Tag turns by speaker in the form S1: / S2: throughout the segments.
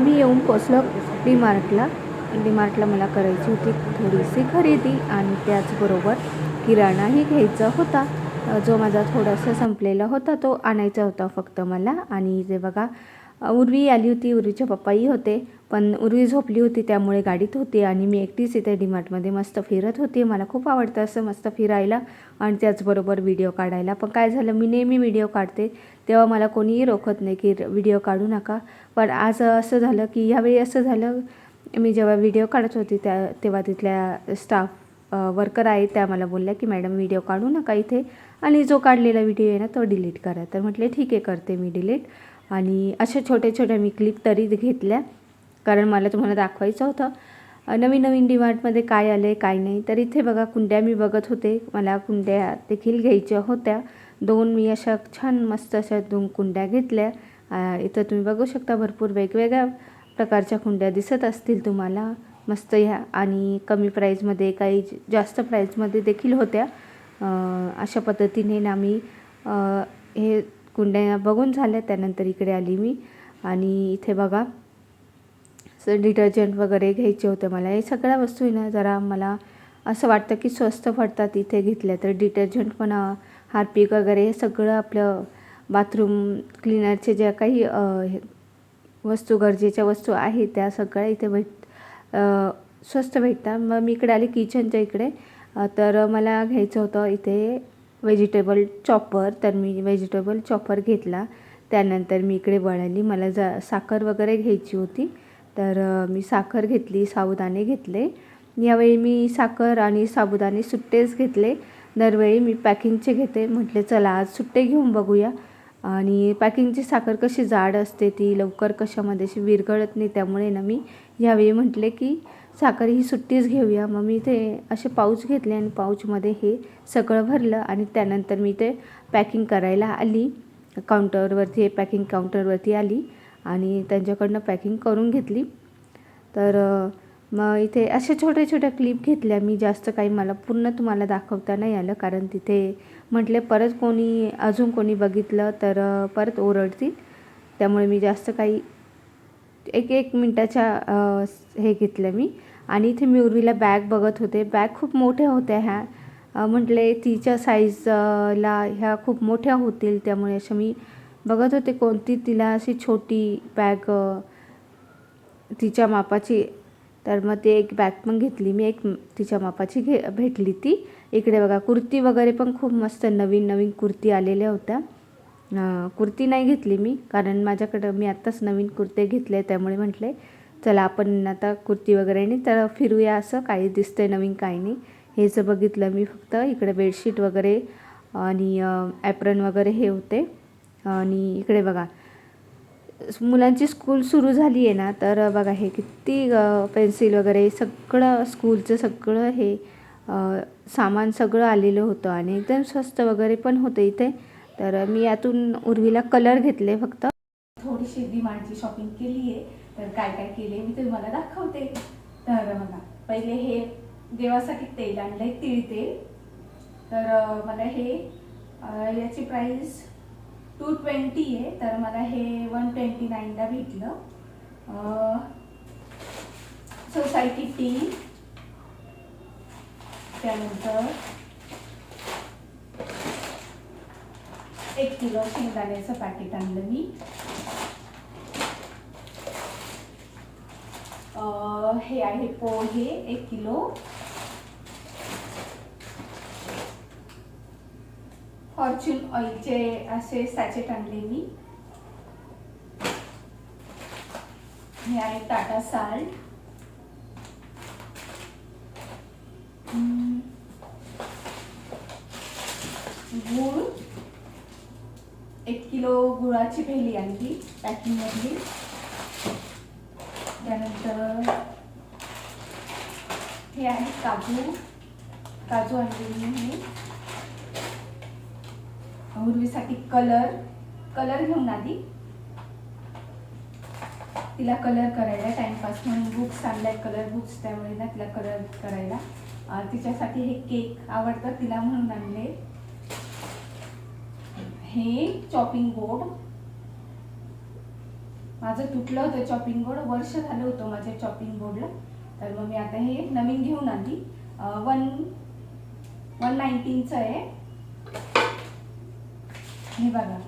S1: आम्ही येऊन पोचलो डी मार्टला. डी मार्टला मला करायची होती थोडीशी खरेदी आणि त्याचबरोबर किराणाही घ्यायचा होता. जो माझा थोडासा संपलेला होता तो आणायचा होता फक्त मला. आणि जे बघा उर्वी आली होती उर्वीचे पप्पाही होते पण उर्वी झोपली होती त्यामुळे गाडीत होती आणि मी एकटीच इथे डीमार्टमध्ये मस्त फिरत होती. मला खूप आवडतं असं मस्त फिरायला आणि त्याचबरोबर व्हिडिओ काढायला. पण काय झालं मी नेहमी व्हिडिओ काढते तेव्हा मला कोणीही रोखत नाही की व्हिडिओ काढू नका. पण आज असं झालं की ह्यावेळी असं झालं मी जेव्हा व्हिडिओ काढत होती त्या तेव्हा तिथल्या स्टाफ वर्कर आहेत त्या मला बोलल्या की मॅडम व्हिडिओ काढू नका इथे. आणि जो काढलेला व्हिडिओ आहे ना तो डिलीट करा. तर म्हटले ठीक आहे करते मी डिलीट. आणि अशा छोट्या छोट्या मी क्लिप तरी घेतल्या. कारण मला तुम्हाला दाखवायचं होतं. नवीन नवीन डिमार्टमध्ये काय आलं आहे काय नाही. तर इथे बघा कुंड्या मी बघत होते. मला कुंड्या देखील घ्यायच्या होत्या. दोन मी अशा छान मस्त अशा दोन कुंड्या घेतल्या. इथं तुम्ही बघू शकता भरपूर वेगवेगळ्या प्रकारच्या कुंड्या दिसत असतील तुम्हाला. मस्त ह्या आणि कमी प्राईजमध्ये काही जास्त प्राईजमध्ये देखील होत्या. अशा पद्धतीने ना मी हे कुंड्या बघून झाल्या त्यानंतर इकडे आली मी. आणि इथे बघा स डिटर्जंट वगैरे घ्यायचे होते मला. हे सगळ्या वस्तू आहे ना जरा मला असं वाटतं की स्वस्त पडतात इथे घेतल्या तर. डिटर्जंट पण हार्पिक वगैरे हे सगळं आपलं बाथरूम क्लिनरचे ज्या काही हे- वस्तू गरजेच्या वस्तू आहेत त्या सगळ्या इथे भेट स्वस्त भेटतात. मग मी इकडे आले किचनच्या इकडे. तर मला घ्यायचं होतं इथे व्हेजिटेबल चॉपर तर मी व्हेजिटेबल चॉपर घेतला. त्यानंतर मी इकडे वळली. मला जा साखर वगैरे घ्यायची होती. तर मी साखर घेतली साबुदाणे घेतले. यावेळी मी साखर आणि साबुदाणे सुट्टेच घेतले. दरवेळी मी पॅकिंगचे घेते. म्हटले चला आज सुट्टे घेऊन बघूया. आणि पॅकिंगची साखर कशी जाड असते ती लवकर कशामध्ये अशी विरघळत नाही त्यामुळे ना मी यावेळी म्हटले की साखर ही सुट्टीच घेऊया. मग मी ते असे पाऊच घेतले आणि पाऊचमध्ये हे सगळं भरलं आणि त्यानंतर मी ते पॅकिंग करायला आली. काउंटरवरती पॅकिंग काउंटरवरती आली आणि त्यांच्याकडनं पॅकिंग करून घेतली. तर मग इथे अशा छोट्या छोट्या क्लिप घेतल्या. मी जास्त काही मला पूर्ण तुम्हाला दाखवता नाही आलं कारण तिथे म्हटले परत कोणी अजून कोणी बघितलं तर परत ओरडतील. त्यामुळे मी जास्त काही एक एक मिनटाच्या हे घेतलं मी. आणि इथे मी उर्वीला बॅग बघत होते. बॅग खूप मोठ्या होत्या ह्या. म्हटले तिच्या साईजला ह्या खूप मोठ्या होतील त्यामुळे अशा मी बघत होते कोणती तिला अशी छोटी बॅग तिच्या मापाची. तर मग ते एक बॅग पण घेतली. मी एक तिच्या मापाची घे भेटली ती. इकडे बघा कुर्ती वगैरे पण खूप मस्त नवीन नवीन कुर्ती आलेल्या होत्या. कुर्ती नाही घेतली मी कारण माझ्याकडं मी आत्ताच नवीन कुर्ते घेतले त्यामुळे म्हटले चला आपण आता कुर्ती वगैरे नाही तर फिरूया असं. काही दिसतंय नवीन काही नाही. हेचं बघितलं मी फक्त. इकडे बेडशीट वगैरे आणि ॲप्रन वगैरे हे होते. आणि इकडे बघा. मुलांची स्कूल सुरू झाली आहे ना तर बघा हे किती पेन्सिल वगैरे सगळं स्कूलचं सगळं हे सामान सगळं आलेलं होतं आणि एकदम स्वस्त वगैरे पण होतं इथे. तर मी यातून उर्वीला कलर घेतले फक्त. थोडीशी डिमांडची शॉपिंग केली आहे तर काय काय केले मी तुम्हाला दाखवते. तर बघा पहिले हे देवासाठी तेल आणलंय तिळ तेल. तर मला हे याची प्राईस टू ट्वेंटी आहे. तर मला हे वन ट्वेंटी नाईनला भेटलं. सोसायटी टी त्यानंतर एक किलो शेंगदाण्याचं पॅकेट आणलं मी. हे आहे पोहे एक किलो. फॉर्च्यून ऑइलचे असे सॅचेट आणले मी. हे आहे टाटा साल्ट. गूळ. एक किलो गुळाची भेली आणली पॅकिंगमधली. त्यानंतर हे आहे काजू. काजू आणलेली मी. उर्वीसाठी कलर. कलर घेऊन आली तिला कलर करायला टाइमपास म्हणून बुक्स आणलाय कलर बुक्स त्यामुळे ना तिला कलर करायला. तिच्यासाठी हे केक आवडतं तिला म्हणून आणले. हे चॉपिंग बोर्ड
S2: माझं तुटलं होतं चॉपिंग बोर्ड वर्ष झालं होतं माझ्या चॉपिंग बोर्डला तर मग मी आता हे नवीन घेऊन आली. वन वन नाईन्टीनचं आहे. हे बघा.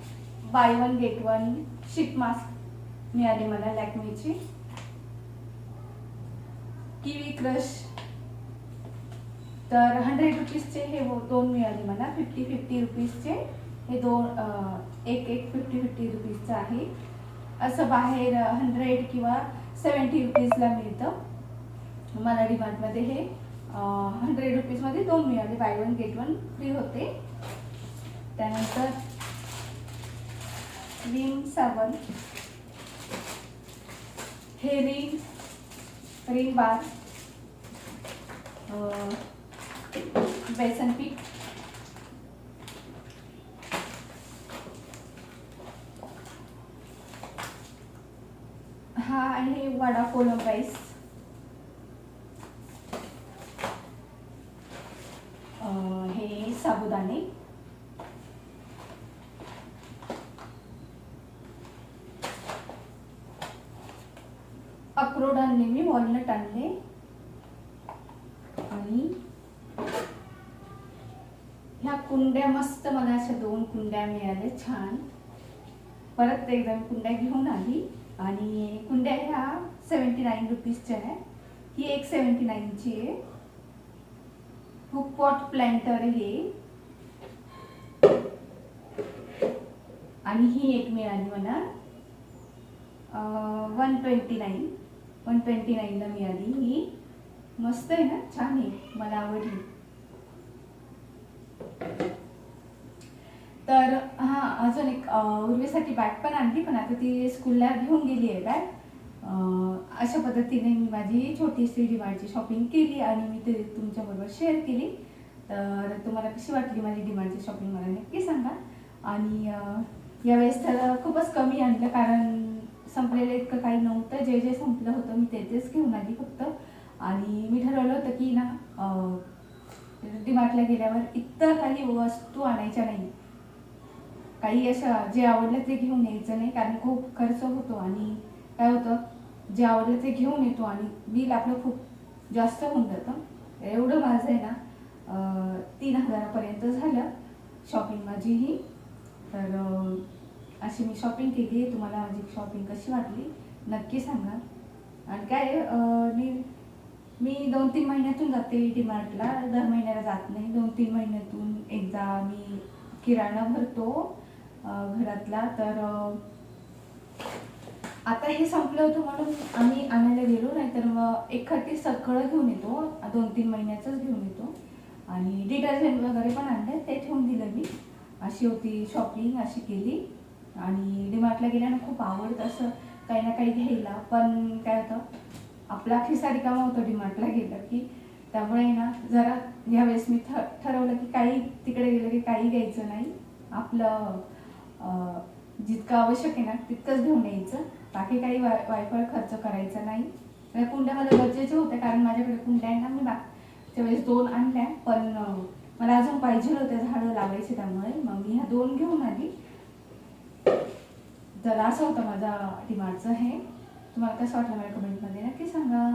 S2: Buy one get one sheet mask मिळाली मला लॅक्मेची. किवी क्रश तर हंड्रेड रुपीजचे हे हो, दोन मिळाले मला. फिफ्टी फिफ्टी रुपीजचे हे दोन एक एक फिफ्टी फिफ्टी रुपीजचं आहे. असं बाहेर हंड्रेड किंवा सेवन्टी रुपीजला मिळतं. मला डिमार्टमध्ये हे हंड्रेड रुपीजमध्ये दोन मिळाले. Buy one get one free होते. त्यानंतर रिंग साबण हे रिंग रिंग बार बेसन पीठ हा आहे वडा कोलम राईस हे साबुदाणे. अक्रोड आणले मी वॉलनट आणले. आणि ह्या कुंड्या मस्त मला अशा दोन कुंड्या मिळाल्या छान. परत एकदा कुंड्या घेऊन आली. आणि कुंड्या ह्या सेवन्टी नाईन रुपीजच्या आहे. ही एक सेवन्टी नाईनची आहे. हुकपॉट प्लॅन्टर हे. आणि ही एक मिळाली मला. One twenty nine one twenty नाईनला मिळाली ही. मस्त आहे ना? छान आहे. मला आवडली. तर हां अजून एक अं, उर्वीसाठी बॅग पण आणली पण आता ती स्कूलला घेऊन गेली आहे बॅग अशा पद्धतीने मी माझी छोटीशी डिमांडची शॉपिंग केली आणि मी ते तुमच्याबरोबर शेअर केली. तर तुम्हाला कशी वाटली माझी डिमांडची शॉपिंग मला नक्की सांगा. आणि यावेळेस तर खूपच कमी आणलं कारण संपलेलं इतकं काही नव्हतं. जे जे संपलं होतं मी ते तेच घेऊन आली फक्त. आणि मी ठरवलं होतं की ना डिमार्टला गेल्यावर इतर काही वस्तू आणायच्या नाही काही अशा जे आवडलं ते घेऊन यायचं नाही कारण खूप खर्च होतो आणि काय होतं जे आवडलं ते घेऊन येतो आणि बिल आपलं खूप जास्त होऊन जातं. एवढं माझं आहे ना तीन हजारापर्यंत झालं शॉपिंग माझी ही तर अशी मी शॉपिंग केली तुम्हाला माझी शॉपिंग कशी वाटली नक्की सांगा. आणि काय मी मी दोन तीन महिन्यातून जाते डीमार्टला दर महिन्याला जात नाही. दोन तीन महिन्यातून एकदा मी किराणा भरतो. घरातला. तर आता हे संपलं होतं म्हणून आम्ही आणायला गेलो. नाही तर मग एखादी सगळं घेऊन येतो. दोन तीन महिन्याचंच घेऊन येतो. आणि डिटर्जंट वगैरे पण आणले. ते ठेवून दिलं मी. अशी होती शॉपिंग अशी केली. आणि डीमार्टला गेल्यानं खूप आवडतं असं काही ना काही घ्यायला. पण काय होतं आपला खिसा रिकामा होतो डिमार्टला गेलं की. त्यामुळे ना जरा यावेळेस मी ठ ठरवलं की काही तिकडे गेलं की काही घ्यायचं नाही. आपलं जितकं आवश्यक आहे ना तितकंच घेऊन यायचं. बाकी काही वाय वायफळ खर्च करायचा नाही. त्या कुंड्या मला गरजेचे होते कारण माझ्याकडे कुंड्या आहे ना मी मागच्या वेळेस दोन आणल्या पण मला अजून पाहिजे होते झाडं लावायचे त्यामुळे. मग मी ह्या दोन घेऊन आली. तर असं होतं माझा डिमांडचं हे. तुम्हाला कसं वाटलं मला कमेंटमध्ये नक्की सांगा.